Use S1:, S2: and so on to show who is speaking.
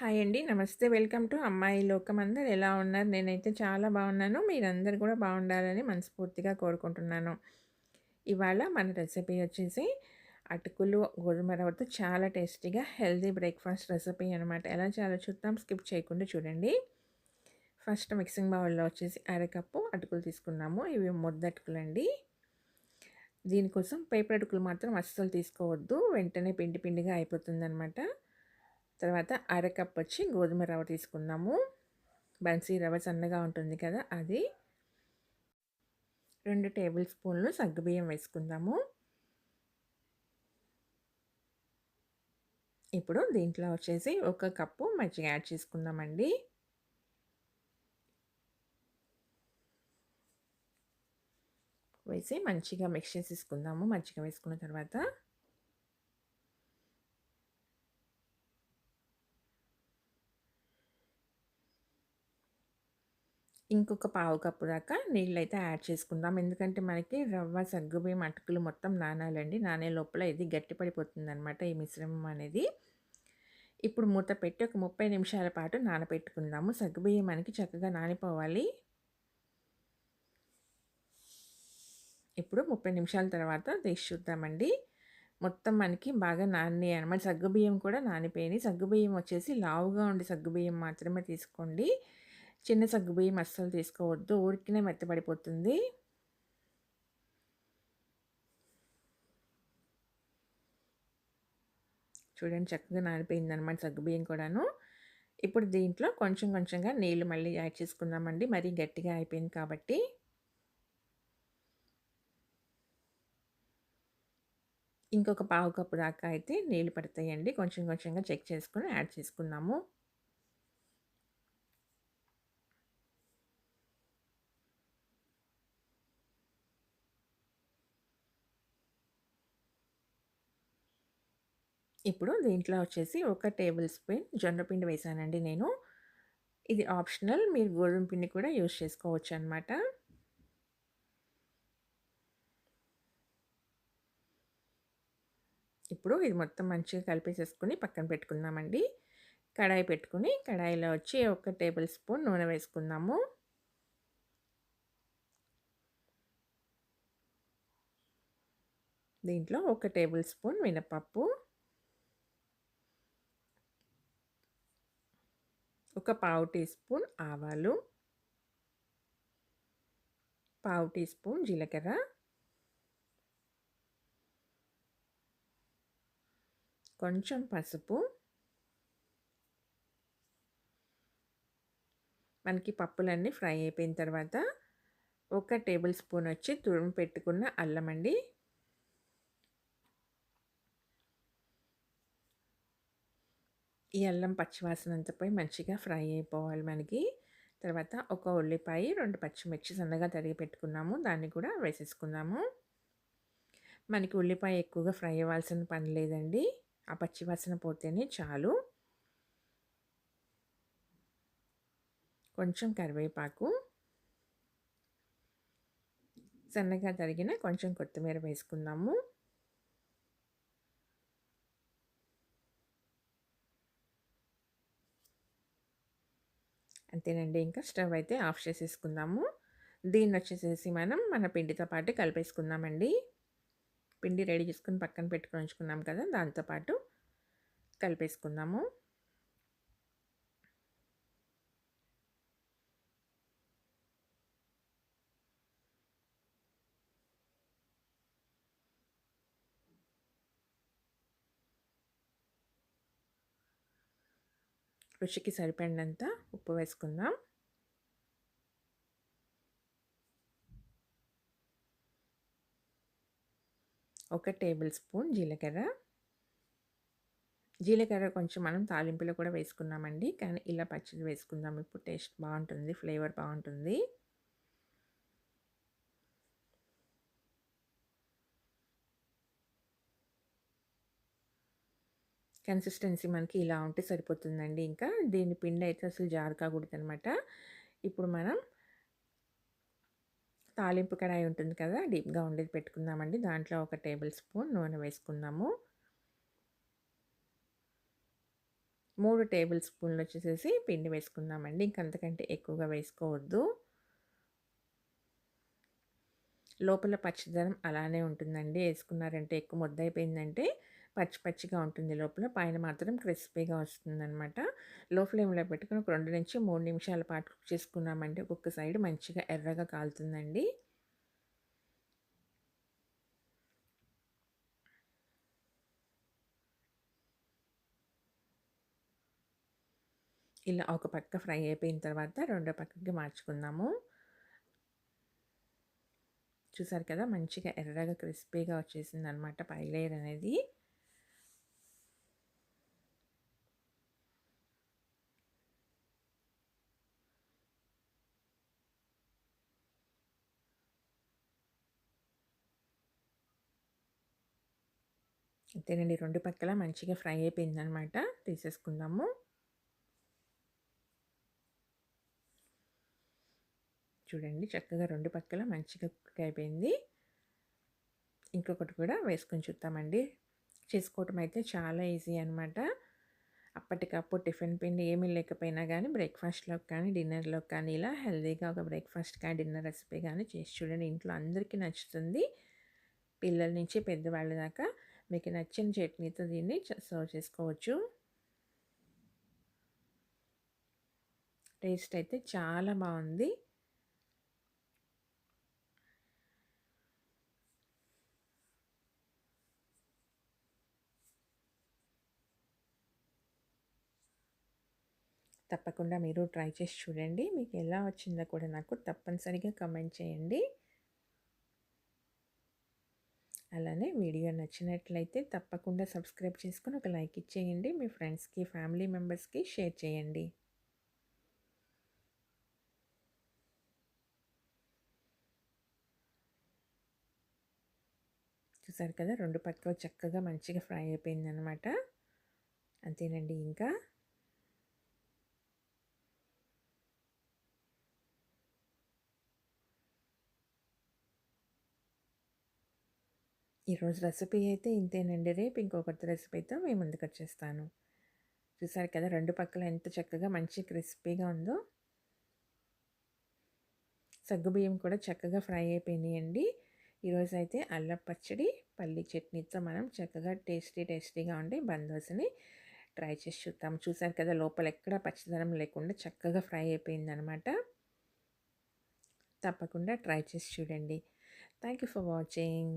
S1: Hi అండి. నమస్తే. Welcome to అమ్మాయి లోకం. అందరు ఎలా ఉన్నారు? నేనైతే చాలా బాగున్నాను. మీరందరూ కూడా బాగుండాలని మనస్ఫూర్తిగా కోరుకుంటున్నాను. ఇవాళ మన రెసిపీ వచ్చేసి అటుకులు, గోధుమ రవ్వతో చాలా టేస్టీగా హెల్తీ బ్రేక్‌ఫాస్ట్ రెసిపీ అనమాట. ఎలా చాలా చూద్దాం. స్కిప్ చేయకుండా చూడండి. ఫస్ట్ మిక్సింగ్ బౌల్‌లో వచ్చేసి అరకప్పు అటుకులు తీసుకున్నాము. ఇవి ముద్దటుకులండి. దీనికోసం పేపర్ అటుకులు మాత్రం అస్సలు తీసుకోవద్దు. వెంటనే పిండి పిండిగా అయిపోతుందనమాట. తర్వాత అరకప్ వచ్చి గోధుమ రవ్వ తీసుకున్నాము బన్సీ రవ్వ సన్నగా ఉంటుంది కదా అది. రెండు టేబుల్ స్పూన్లు సగ్గుబియ్యం వేసుకుందాము. ఇప్పుడు దీంట్లో వచ్చేసి ఒక కప్పు మజ్జిగ యాడ్ చేసుకుందామండి. వేసి మంచిగా మిక్స్ చేసేసుకుందాము మజ్జిగ వేసుకున్న తర్వాత. ఇంకొక పావు కప్పు దాకా నీళ్ళైతే యాడ్ చేసుకుందాం. ఎందుకంటే మనకి రవ్వ సగ్గుబియ్యం అటుకులు మొత్తం నానాలండి. నానే లోపల ఇది గట్టిపడిపోతుంది అనమాట ఈ మిశ్రమం అనేది. ఇప్పుడు మూత పెట్టి ఒక ముప్పై నిమిషాల పాటు నానబెట్టుకుందాము సగ్గుబియ్యం మనకి చక్కగా నానిపోవాలి. ఇప్పుడు ముప్పై నిమిషాల తర్వాత తీసి చూద్దామండి. మొత్తం మనకి బాగా నాని అనమాట సగ్గుబియ్యం కూడా నానిపోయినాయి. సగ్గుబియ్యం వచ్చేసి లావుగా ఉండి సగ్గుబియ్యం మాత్రమే తీసుకోండి. చిన్న సగ్గుబియ్యం అస్సలు తీసుకోవద్దు ఊరికినే మెత్తబడిపోతుంది చూడండి చక్కగా నానిపోయింది అనమాట సగ్గుబియ్యం కూడాను. ఇప్పుడు దీంట్లో కొంచెం కొంచెంగా నీళ్ళు మళ్ళీ యాడ్ చేసుకుందామండి. మరీ గట్టిగా అయిపోయింది కాబట్టి. ఇంకొక పావు కప్పు దాకా అయితే నీళ్ళు పడతాయండి. కొంచెం కొంచెంగా చెక్ చేసుకొని యాడ్ చేసుకున్నాము ఇప్పుడు దీంట్లో వచ్చేసి ఒక టేబుల్ స్పూన్ జొన్న పిండి వేసానండి నేను. ఇది ఆప్షనల్. మీరు గోధుమ పిండి కూడా యూజ్ చేసుకోవచ్చు అనమాట ఇప్పుడు ఇది మొత్తం మంచిగా కలిపేసేసుకుని పక్కన పెట్టుకుందామండి. కడాయి పెట్టుకుని కడాయిలో వచ్చి ఒక టేబుల్ స్పూన్ నూనె వేసుకుందాము. దీంట్లో ఒక టేబుల్ స్పూన్ మినపప్పు. ఒక పావు టీ స్పూన్ ఆవాలు పావు టీ స్పూన్ జీలకర్ర కొంచెం పసుపు. మనకి పప్పులన్నీ ఫ్రై అయిపోయిన తర్వాత ఒక టేబుల్ స్పూన్ వచ్చి తురుము పెట్టుకున్న అల్లం అండి. ఈ అల్లం పచ్చివాసన అంతా పోయి మంచిగా ఫ్రై అయిపోవాలి మనకి. తర్వాత ఒక ఉల్లిపాయ రెండు పచ్చిమిర్చి సన్నగా తరిగి పెట్టుకున్నాము. దాన్ని కూడా వేసేసుకుందాము. మనకి ఉల్లిపాయ ఎక్కువగా ఫ్రై అవ్వాల్సిన పని లేదండి. ఆ పచ్చివాసన పోతేనే చాలు. కొంచెం కరివేపాకు సన్నగా తరిగిన కొంచెం కొత్తిమీర వేసుకుందాము. అంతేనండి. ఇంకా స్టవ్ అయితే ఆఫ్ చేసేసుకుందాము. దీన్ని వచ్చేసేసి మనం మన పిండితో పాటు కలిపేసుకుందామండి. పిండి రెడీ చేసుకుని పక్కన పెట్టుకొని ఉంచుకున్నాం కదా దాంతోపాటు కలిపేసుకుందాము. రుచికి సరిపడినంత ఉప్పు వేసుకుందాం. ఒక టేబుల్ స్పూన్ జీలకర్ర. జీలకర్ర కొంచెం మనం తాలింపులో కూడా వేసుకున్నామండి. కానీ ఇలా పచ్చడి వేసుకుందాం. ఇప్పుడు టేస్ట్ బాగుంటుంది ఫ్లేవర్ బాగుంటుంది. కన్సిస్టెన్సీ మనకి ఇలా ఉంటే సరిపోతుందండి ఇంకా. దీని పిండి అయితే అసలు జారు కాకూడదు అనమాట ఇప్పుడు మనం తాలింపు కడాయి ఉంటుంది కదా డీప్గా ఉండేది పెట్టుకుందామండి. దాంట్లో ఒక టేబుల్ స్పూన్ నూనె వేసుకుందాము. మూడు టేబుల్ స్పూన్లు వచ్చేసేసి పిండి వేసుకుందామండి. ఇంకంతకంటే ఎక్కువగా వేసుకోవద్దు. లోపల పచ్చదనం అలానే ఉంటుందండి. వేసుకున్నారంటే ఎక్కువ ముద్దైపోయిందంటే పచ్చి పచ్చిగా ఉంటుంది లోపల. పైన మాత్రం క్రిస్పీగా వస్తుందనమాట లో ఫ్లేమ్లో పెట్టుకుని ఒక రెండు నుంచి మూడు నిమిషాల పాటు కుక్ చేసుకున్నామంటే ఒక్కొక్క సైడ్ మంచిగా ఎర్రగా కాలుతుందండి. ఇలా ఒక పక్క ఫ్రై అయిపోయిన తర్వాత రెండో పక్కకి మార్చుకుందాము. చూసారు కదా? మంచిగా ఎర్రగా క్రిస్పీగా వచ్చేసింది అనమాట పై లేయర్ అనేది. అంతేనండి. రెండు పక్కల మంచిగా ఫ్రై అయిపోయిందనమాట. తీసేసుకుందాము. చూడండి చక్కగా రెండు పక్కల మంచిగా కుక్ అయిపోయింది. ఇంకొకటి కూడా వేసుకొని చూద్దామండి. చేసుకోవటం అయితే చాలా ఈజీ అనమాట. అప్పటికప్పుడు టిఫిన్ పిండి ఏమీ లేకపోయినా కానీ బ్రేక్ఫాస్ట్లోకి కానీ డిన్నర్లోకి కానీ ఇలా హెల్తీగా ఒక బ్రేక్ఫాస్ట్ కానీ డిన్నర్ రెసిపీ కానీ చేసి చూడండి. ఇంట్లో అందరికీ నచ్చుతుంది. పిల్లల నుంచి పెద్దవాళ్ళ దాకా మీకు నచ్చిన చట్నీతో దీన్ని సర్వ్ చేసుకోవచ్చు. టేస్ట్ అయితే చాలా బాగుంది. తప్పకుండా మీరు ట్రై చేసి చూడండి. మీకు ఎలా వచ్చిందో కూడా నాకు తప్పనిసరిగా కమెంట్ చేయండి. అలానే వీడియో నచ్చినట్లయితే తప్పకుండా సబ్స్క్రైబ్ చేసుకొని ఒక లైక్ ఇచ్చేయండి. మీ ఫ్రెండ్స్కి ఫ్యామిలీ మెంబర్స్కి షేర్ చేయండి. చూసారు కదా రెండు పక్కలు చక్కగా మంచిగా ఫ్రై అయిపోయిందనమాట అంతేనండి ఇంకా. ఈరోజు రెసిపీ అయితే ఇంతేనండి. రేపు ఇంకొకటి రెసిపీతో మేము ముందుకు వచ్చేస్తాను. చూసారు కదా రెండు పక్కల ఎంత చక్కగా మంచి క్రిస్పీగా ఉందో. సగ్గుబియ్యం కూడా చక్కగా ఫ్రై అయిపోయినాయండి. ఈరోజు అయితే అల్లం పచ్చడి పల్లి చట్నీతో మనం చక్కగా టేస్టీ టేస్టీగా ఉండి బందోసుని ట్రై చేసి చూద్దాం. చూసారు కదా లోపల ఎక్కడ పచ్చదనం లేకుండా చక్కగా ఫ్రై అయిపోయిందనమాట. తప్పకుండా ట్రై చేసి చూడండి. Thank you for watching.